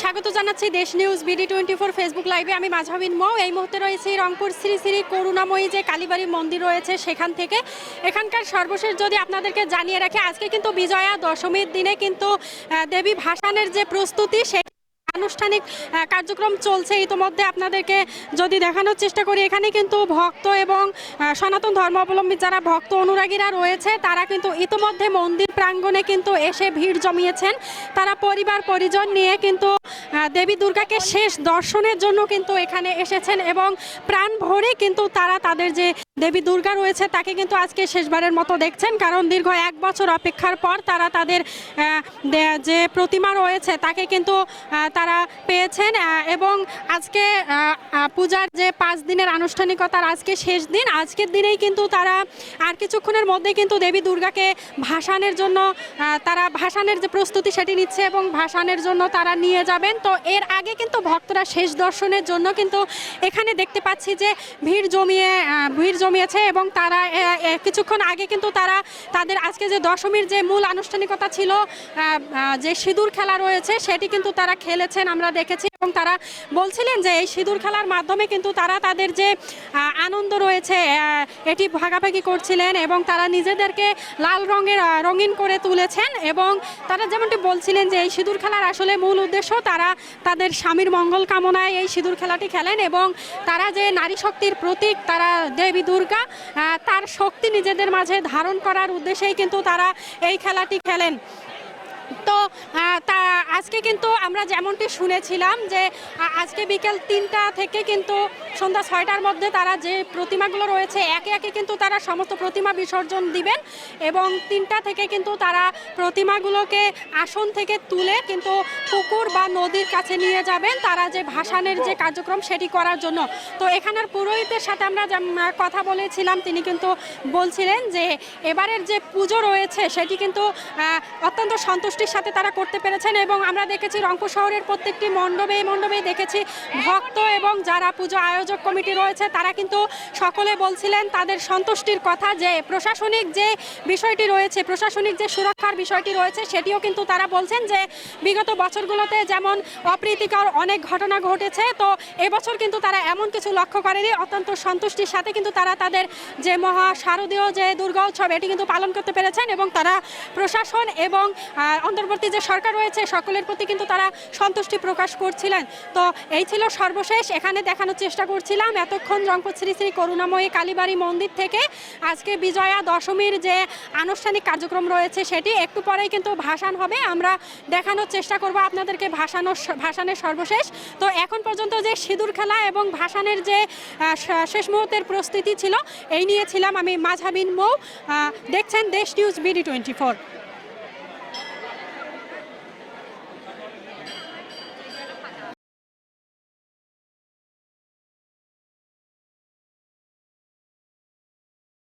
স্বাগত জানাচ্ছি Desh news BD twenty four Facebook লাইভে। আমি মাঝাবিন মৌ। এই মুহূর্তে রয়েছে রংপুর শ্রী শ্রী করুণাময়ী যে কালীবাড়ি মন্দির রয়েছে সেখান থেকে। এখানকার সর্বশেষ যদি আপনাদেরকে জানিয়ে রাখি, আজকে কিন্তু বিজয়া দশমীর দিনে কিন্তু দেবী ভাসানের যে প্রস্তুতি সেই আনুষ্ঠানিক কার্যক্রম চলছে। ইতোমধ্যে আপনাদেরকে যদি দেখানোর চেষ্টা করি, এখানে কিন্তু ভক্ত এবং সনাতন ধর্মাবলম্বী যারা ভক্ত অনুরাগীরা রয়েছে, তারা কিন্তু ইতোমধ্যে মন্দির প্রাঙ্গণে কিন্তু এসে ভিড় জমিয়েছেন। তারা পরিবার, পরিজন নিয়ে কিন্তু দেবী দুর্গাকে শেষ দর্শনের জন্য কিন্তু এখানে এসেছেন এবং প্রাণ ভরে কিন্তু তারা তাদের যে দেবী দুর্গা রয়েছে, তাকে কিন্তু আজকে শেষবারের মতো দেখছেন, কারণ দীর্ঘ এক বছর অপেক্ষার পর তারা তাদের যে প্রতিমা রয়েছে, তাকে কিন্তু তারা পেয়েছেন এবং আজকে পূজার যে পাঁচ দিনের আনুষ্ঠানিকতার আজকে শেষ দিন, আজকের দিনেই কিন্তু তারা আর কিছুক্ষণের মধ্যে কিন্তু দেবী দুর্গাকে ভাসানের জন্য তারা ভাসানের যে প্রস্তুতি সেটি নিচ্ছে এবং ভাসানের জন্য তারা নিয়ে যাবেন। তো এর আগে কিন্তু ভক্তরা শেষ দর্শনের জন্য কিন্তু এখানে দেখতে পাচ্ছি যে ভিড় জমিয়ে ভিড় জমিয়েছে এবং তারা কিছুক্ষণ আগে কিন্তু তারা তাদের আজকে যে দশমীর যে মূল আনুষ্ঠানিকতা ছিল যে সিঁদুর খেলা রয়েছে, সেটি কিন্তু তারা খেলেছেন, আমরা দেখেছি। এবং তারা বলছিলেন যে এই সিঁদুর খেলার মাধ্যমে কিন্তু তারা তাদের যে আনন্দ রয়েছে এটি ভাগাভাগি করছিলেন এবং তারা নিজেদেরকে লাল রঙের রঙিন করে তুলেছেন এবং তারা যেমনটি বলছিলেন যে এই সিঁদুর খেলার আসলে মূল উদ্দেশ্য তারা তাদের স্বামীর মঙ্গল কামনায় এই সিঁদুর খেলাটি খেলেন এবং তারা যে নারী শক্তির প্রতীক তারা দেবী দুর্গা তার শক্তি নিজেদের মাঝে ধারণ করার উদ্দেশ্যেই কিন্তু তারা এই খেলাটি খেলেন। তো তা আজকে কিন্তু আমরা যেমনটি শুনেছিলাম যে আজকে বিকেল তিনটা থেকে কিন্তু সন্ধ্যা ছয়টার মধ্যে তারা যে প্রতিমাগুলো রয়েছে, একে একে কিন্তু তারা সমস্ত প্রতিমা বিসর্জন দিবেন এবং তিনটা থেকে কিন্তু তারা প্রতিমাগুলোকে আসন থেকে তুলে কিন্তু পুকুর বা নদীর কাছে নিয়ে যাবেন তারা যে ভাসানের যে কার্যক্রম সেটি করার জন্য। তো এখানের পুরোহিতের সাথে আমরা কথা বলেছিলাম, তিনি কিন্তু বলছিলেন যে, এবারের যে পুজো রয়েছে সেটি কিন্তু অত্যন্ত অত্যন্ত সন্তুষ্টির সাথে তারা করতে পেরেছেন এবং আমরা দেখেছি রংপুর শহরের প্রত্যেকটি মণ্ডপে মণ্ডপেই দেখেছি ভক্ত এবং যারা পুজো আয়োজক কমিটি রয়েছে, তারা কিন্তু সকলে বলছিলেন তাদের সন্তুষ্টির কথা যে প্রশাসনিক যে বিষয়টি রয়েছে, প্রশাসনিক যে সুরক্ষার বিষয়টি রয়েছে, সেটিও কিন্তু তারা বলছেন যে বিগত বছরগুলোতে যেমন অপ্রীতিকর অনেক ঘটনা ঘটেছে, তো এবছর কিন্তু তারা এমন কিছু লক্ষ্য করেনি। অত্যন্ত সন্তুষ্টির সাথে কিন্তু তারা তাদের যে মহা শারদীয় যে দুর্গা উৎসব এটি কিন্তু পালন করতে পেরেছেন এবং তারা প্রশাসন এবং অন্তর্বর্তী যে সরকার রয়েছে, সকলের প্রতি কিন্তু তারা সন্তুষ্টি প্রকাশ করছিলেন। তো এই ছিল সর্বশেষ, এখানে দেখানোর চেষ্টা করছিলাম। এতক্ষণ রংপুর শ্রী শ্রী করুণাময়ী কালীবাড়ি মন্দির থেকে আজকে বিজয়া দশমীর যে আনুষ্ঠানিক কার্যক্রম রয়েছে সেটি, একটু পরেই কিন্তু ভাসান হবে। আমরা দেখানোর চেষ্টা করব আপনাদেরকে ভাসানোর ভাসানের সর্বশেষ। তো এখন পর্যন্ত যে সিঁদুর খেলা এবং ভাসানের যে শেষ মুহূর্তের প্রস্তুতি ছিল, এই নিয়ে ছিলাম আমি মাঝাবিন মৌ। দেখছেন দেশ নিউজ বিডি টোয়েন্টি ফোর।